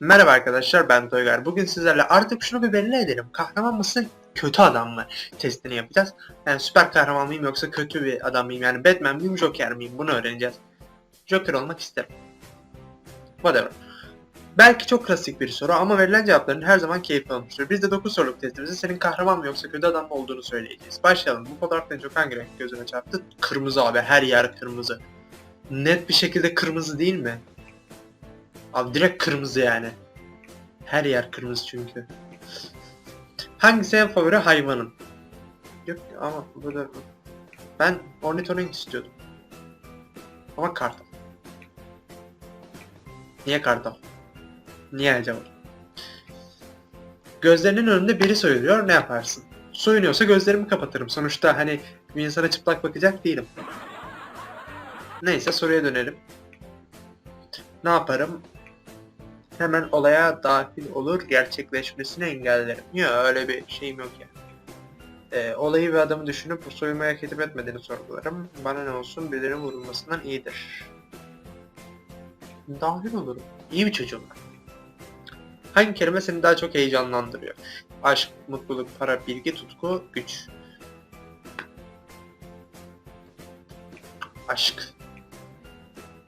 Merhaba arkadaşlar ben Toygar. Bugün sizlerle artık şunu bir belli edelim. Kahraman mısın kötü adam mı testini yapacağız. Yani süper kahraman mıyım yoksa kötü bir adam mıyım? Yani Batman miyim Joker miyim? Bunu öğreneceğiz. Joker olmak isterim. Whatever. Belki çok klasik bir soru ama verilen cevapların her zaman keyifli olmuştur. Biz de 9 soruluk testimizi senin kahraman mı yoksa kötü adam mı olduğunu söyleyeceğiz. Başlayalım. Bu fotoğrafta en çok hangi renk gözüne çarptı? Kırmızı abi. Her yer kırmızı. Net bir şekilde kırmızı değil mi? Abi direkt kırmızı yani. Her yer kırmızı çünkü. Hangisi en favori hayvanın? Yok ama burada... Ben ornitorenk istiyordum. Ama kartal. Niye kartal? Niye acaba? Gözlerinin önünde biri soyuluyor ne yaparsın? Soyunuyorsa gözlerimi kapatırım. Sonuçta hani bir insana çıplak bakacak değilim. Neyse soruya dönelim. Ne yaparım? Hemen olaya dahil olur, gerçekleşmesini engellerim. Ya öyle bir şeyim yok ya. Ee, olayı ve adamı düşünüp bu soyulmaya hak edip etmediğini sorgularım. Bana ne olsun birilerinin vurulmasından iyidir. Dahil olurum. İyi bir çocuğum ben. Hangi kelime seni daha çok heyecanlandırıyor? Aşk, mutluluk, para, bilgi, tutku, güç. Aşk.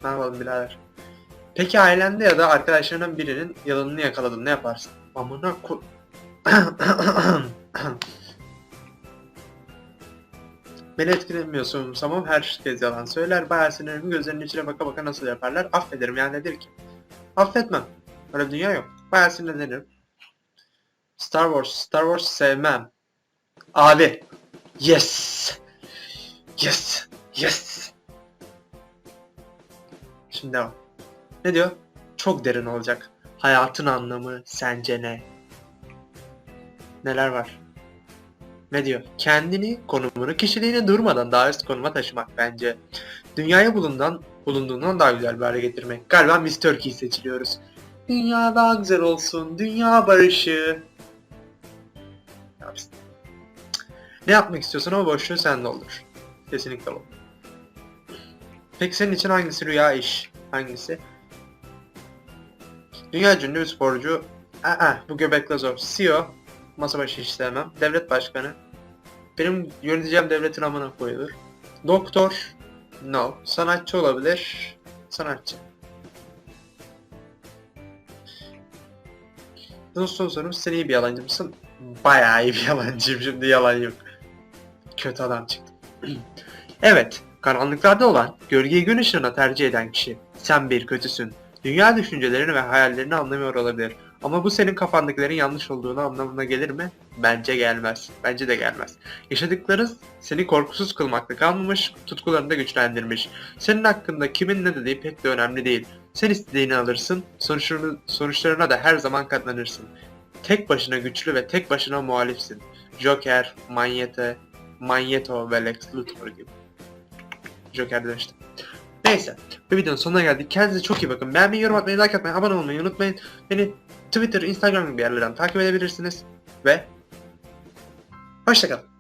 Ne yapalım birader? Peki ailende ya da arkadaşlarından birinin yalanını yakaladın ne yaparsın? Amına ku... Beni etkilemiyorsun tamam herkes yalan söyler. Bayağı sinirimi gözlerinin içine baka baka nasıl yaparlar? Affederim yani nedir ki? Affetmem. Öyle bir dünya yok. Bayağı sinirlenirim. Star Wars. Star Wars sevmem. Abi. Yes. Yes. Yes. Şimdi devam. Ne diyor? Çok derin olacak. Hayatın anlamı sence ne? Neler var? Ne diyor? Kendini, konumunu, kişiliğini durmadan daha üst konuma taşımak bence. Dünyaya bulundan, bulunduğundan daha güzel bir hale getirmek. Galiba Miss Turkey seçiliyoruz. Dünya daha güzel olsun, dünya barışı. Ne yapmak istiyorsan ama boşluğu sende olur. Kesinlikle olur. Peki senin için hangisi rüya iş? Hangisi? Dünya ünlü bir sporcu. Aa, bu göbekle zor. CEO. Masa başı hiç. Devlet başkanı. Benim yöneteceğim devletin amına koyulur. Doktor. No. Sanatçı olabilir. Sanatçı. Bunun son sorum sen iyi bir yalancı mısın? Bayağı iyi bir yalancıyım şimdi yalan yok. Kötü adam çıktı. evet. Karanlıklarda olan, gölgeyi gün ışığına tercih eden kişi. Sen bir kötüsün. Dünya düşüncelerini ve hayallerini anlamıyor olabilir. Ama bu senin kafandakilerin yanlış olduğunu anlamına gelir mi? Bence gelmez. Bence de gelmez. Yaşadıkların seni korkusuz kılmakla kalmamış, tutkularını da güçlendirmiş. Senin hakkında kimin ne dediği pek de önemli değil. Sen istediğini alırsın, sonuçlarını, sonuçlarına da her zaman katlanırsın. Tek başına güçlü ve tek başına muhalifsin. Joker, Magneto, Magneto ve Lex Luthor gibi. Joker demiştim. Neyse. Bu videonun sonuna geldik. Kendinize çok iyi bakın. Beğenmeyi, yorum atmayı, like atmayı, abone olmayı unutmayın. Beni Twitter, Instagram gibi yerlerden takip edebilirsiniz. Ve hoşçakalın.